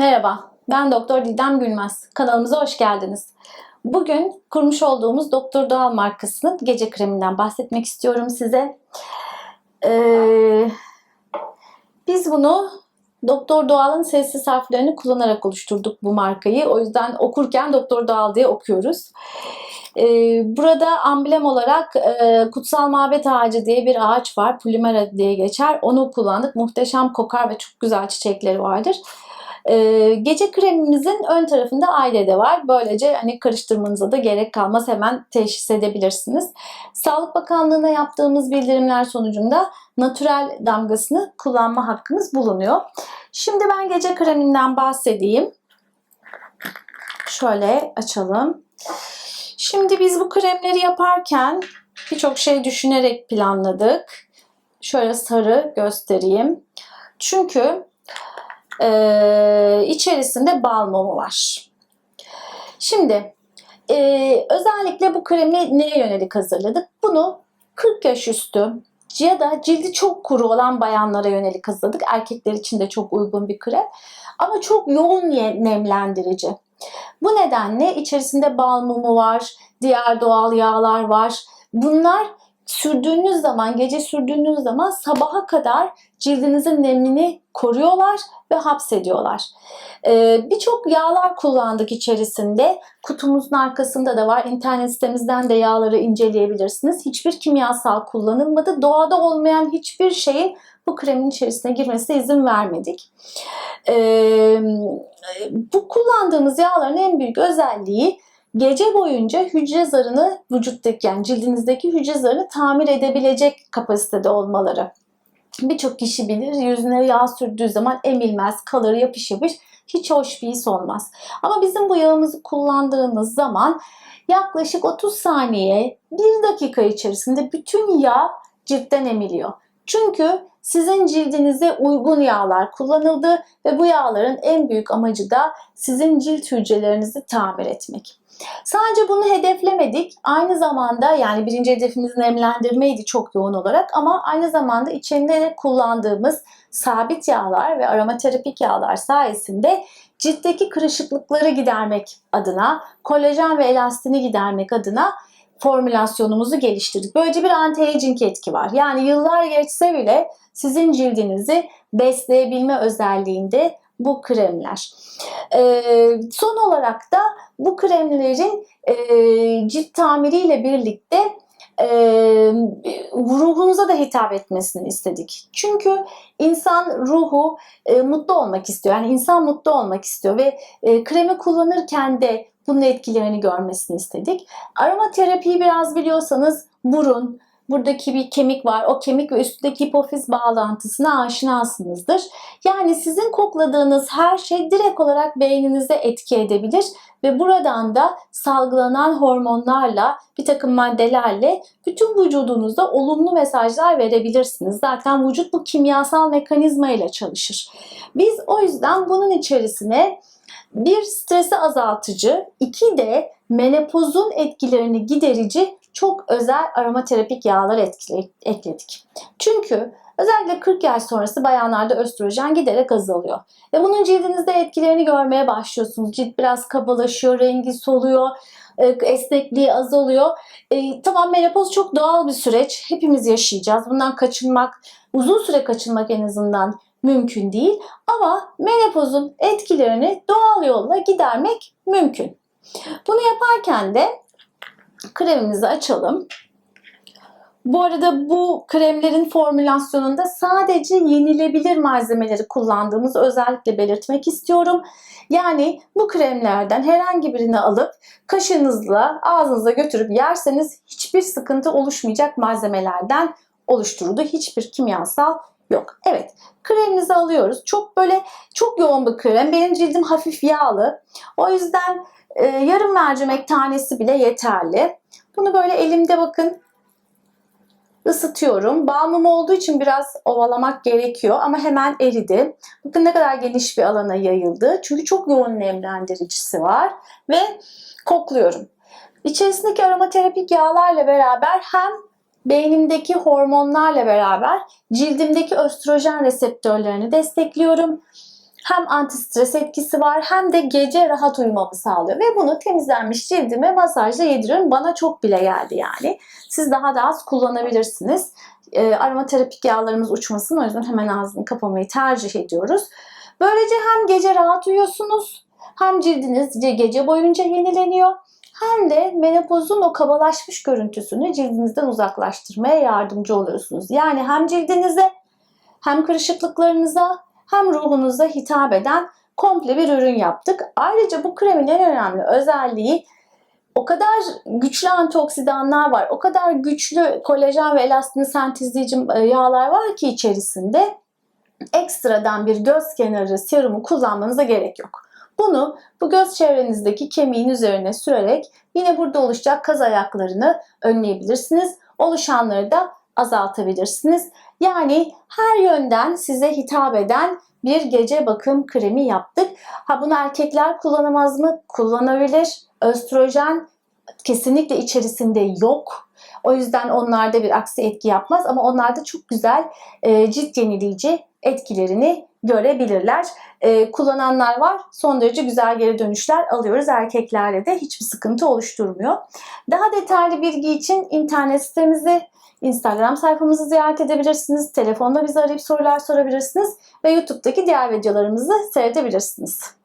Merhaba, ben Doktor Didem Gülmez. Kanalımıza hoş geldiniz. Bugün kurmuş olduğumuz Doktor Doğal markasının gece kreminden bahsetmek istiyorum size. Ee, biz bunu Doktor Doğal'ın sessiz harflerini kullanarak oluşturduk bu markayı. O yüzden okurken Doktor Doğal diye okuyoruz. Ee, burada amblem olarak e, kutsal mabet ağacı diye bir ağaç var. Pulimera diye geçer. Onu kullandık. Muhteşem kokar ve çok güzel çiçekleri vardır. Ee, gece kremimizin ön tarafında aile de var. Böylece hani karıştırmanıza da gerek kalmaz. Hemen teşhis edebilirsiniz. Sağlık Bakanlığı'na yaptığımız bildirimler sonucunda natürel damgasını kullanma hakkınız bulunuyor. Şimdi ben gece kreminden bahsedeyim. Şöyle açalım. Şimdi biz bu kremleri yaparken birçok şey düşünerek planladık. Şöyle sarı göstereyim. Çünkü e, içerisinde bal var. Şimdi e, özellikle bu kremi neye yönelik hazırladık? Bunu 40 yaş üstü ya da cildi çok kuru olan bayanlara yönelik hazırladık. Erkekler için de çok uygun bir krem. Ama çok yoğun nemlendirici. Bu nedenle içerisinde bal mumu var, diğer doğal yağlar var. Bunlar sürdüğünüz zaman, gece sürdüğünüz zaman sabaha kadar cildinizin nemini koruyorlar ve hapsediyorlar. Ee, Birçok yağlar kullandık içerisinde. Kutumuzun arkasında da var. İnternet sitemizden de yağları inceleyebilirsiniz. Hiçbir kimyasal kullanılmadı. Doğada olmayan hiçbir şeyin bu kremin içerisine girmesine izin vermedik. Ee, bu kullandığımız yağların en büyük özelliği gece boyunca hücre zarını vücuttaki yani cildinizdeki hücre zarını tamir edebilecek kapasitede olmaları. Birçok kişi bilir yüzüne yağ sürdüğü zaman emilmez, kalır, yapış. Hiç hoş bir his olmaz. Ama bizim bu yağımızı kullandığımız zaman yaklaşık 30 saniye, 1 dakika içerisinde bütün yağ ciltten emiliyor. Çünkü sizin cildinize uygun yağlar kullanıldı ve bu yağların en büyük amacı da sizin cilt hücrelerinizi tamir etmek. Sadece bunu hedeflemedik. Aynı zamanda yani birinci hedefimiz nemlendirmeydi çok yoğun olarak ama aynı zamanda içinde kullandığımız sabit yağlar ve aromaterapik yağlar sayesinde ciltteki kırışıklıkları gidermek adına, kolajen ve elastini gidermek adına formülasyonumuzu geliştirdik. Böylece bir anti-aging etki var. Yani yıllar geçse bile sizin cildinizi besleyebilme özelliğinde bu kremler. Ee, son olarak da bu kremlerin e, cilt tamiriyle birlikte e, ruhunuza da hitap etmesini istedik. Çünkü insan ruhu e, mutlu olmak istiyor. Yani insan mutlu olmak istiyor ve e, kremi kullanırken de bunun etkilerini görmesini istedik. Aromaterapiyi biraz biliyorsanız burun, buradaki bir kemik var. O kemik ve üstteki hipofiz bağlantısına aşinasınızdır. Yani sizin kokladığınız her şey direkt olarak beyninize etki edebilir ve buradan da salgılanan hormonlarla, bir takım maddelerle bütün vücudunuzda olumlu mesajlar verebilirsiniz. Zaten vücut bu kimyasal mekanizma ile çalışır. Biz o yüzden bunun içerisine bir stresi azaltıcı, iki de menopozun etkilerini giderici çok özel aromaterapik yağlar ekledik. Çünkü özellikle 40 yaş sonrası bayanlarda östrojen giderek azalıyor. Ve bunun cildinizde etkilerini görmeye başlıyorsunuz. Cilt biraz kabalaşıyor, rengi soluyor, e, esnekliği azalıyor. E, tamam menopoz çok doğal bir süreç. Hepimiz yaşayacağız. Bundan kaçınmak, uzun süre kaçınmak en azından mümkün değil. Ama menopozun etkilerini doğal yolla gidermek mümkün. Bunu yaparken de kremimizi açalım. Bu arada bu kremlerin formülasyonunda sadece yenilebilir malzemeleri kullandığımızı özellikle belirtmek istiyorum. Yani bu kremlerden herhangi birini alıp kaşınızla ağzınıza götürüp yerseniz hiçbir sıkıntı oluşmayacak malzemelerden oluşturuldu. Hiçbir kimyasal yok. Evet kremimizi alıyoruz. Çok böyle çok yoğun bir krem. Benim cildim hafif yağlı. O yüzden e, yarım mercimek tanesi bile yeterli. Bunu böyle elimde bakın ısıtıyorum. Balmum olduğu için biraz ovalamak gerekiyor ama hemen eridi. Bakın ne kadar geniş bir alana yayıldı. Çünkü çok yoğun nemlendiricisi var ve kokluyorum. İçerisindeki aromaterapik yağlarla beraber hem beynimdeki hormonlarla beraber cildimdeki östrojen reseptörlerini destekliyorum. hem antistres etkisi var hem de gece rahat uyumamı sağlıyor. Ve bunu temizlenmiş cildime masajla yediriyorum. Bana çok bile geldi yani. Siz daha da az kullanabilirsiniz. E, aromaterapik yağlarımız uçmasın o yüzden hemen ağzını kapamayı tercih ediyoruz. Böylece hem gece rahat uyuyorsunuz hem cildiniz gece boyunca yenileniyor hem de menopozun o kabalaşmış görüntüsünü cildinizden uzaklaştırmaya yardımcı oluyorsunuz. Yani hem cildinize hem kırışıklıklarınıza hem ruhunuza hitap eden komple bir ürün yaptık. Ayrıca bu kremin en önemli özelliği o kadar güçlü antioksidanlar var, o kadar güçlü kolajen ve elastin sentezleyici e, yağlar var ki içerisinde ekstradan bir göz kenarı serumu kullanmanıza gerek yok. Bunu bu göz çevrenizdeki kemiğin üzerine sürerek yine burada oluşacak kaz ayaklarını önleyebilirsiniz. Oluşanları da azaltabilirsiniz. Yani her yönden size hitap eden bir gece bakım kremi yaptık. Ha bunu erkekler kullanamaz mı? Kullanabilir. Östrojen kesinlikle içerisinde yok. O yüzden onlarda bir aksi etki yapmaz ama onlarda çok güzel e, cilt yenileyici etkilerini görebilirler. E, kullananlar var. Son derece güzel geri dönüşler alıyoruz. Erkeklerde de hiçbir sıkıntı oluşturmuyor. Daha detaylı bilgi için internet sitemizi, Instagram sayfamızı ziyaret edebilirsiniz. Telefonda bizi arayıp sorular sorabilirsiniz ve YouTube'daki diğer videolarımızı seyredebilirsiniz.